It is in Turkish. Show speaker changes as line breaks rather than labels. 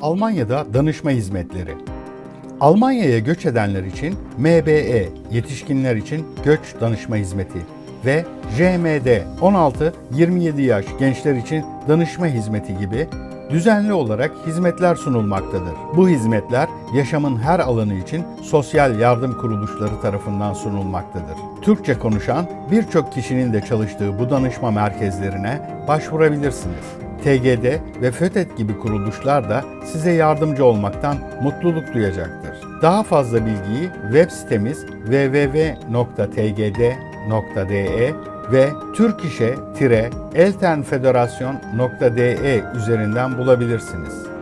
Almanya'da danışma hizmetleri. Almanya'ya göç edenler için MBE, yetişkinler için göç danışma hizmeti ve JMD 16-27 yaş gençler için danışma hizmeti gibi düzenli olarak hizmetler sunulmaktadır. Bu hizmetler yaşamın her alanı için sosyal yardım kuruluşları tarafından sunulmaktadır. Türkçe konuşan birçok kişinin de çalıştığı bu danışma merkezlerine başvurabilirsiniz. TGD ve FÖTET gibi kuruluşlar da size yardımcı olmaktan mutluluk duyacaktır. Daha fazla bilgiyi web sitemiz www.tgd.de ve türkişe-eltenfederasyon.de üzerinden bulabilirsiniz.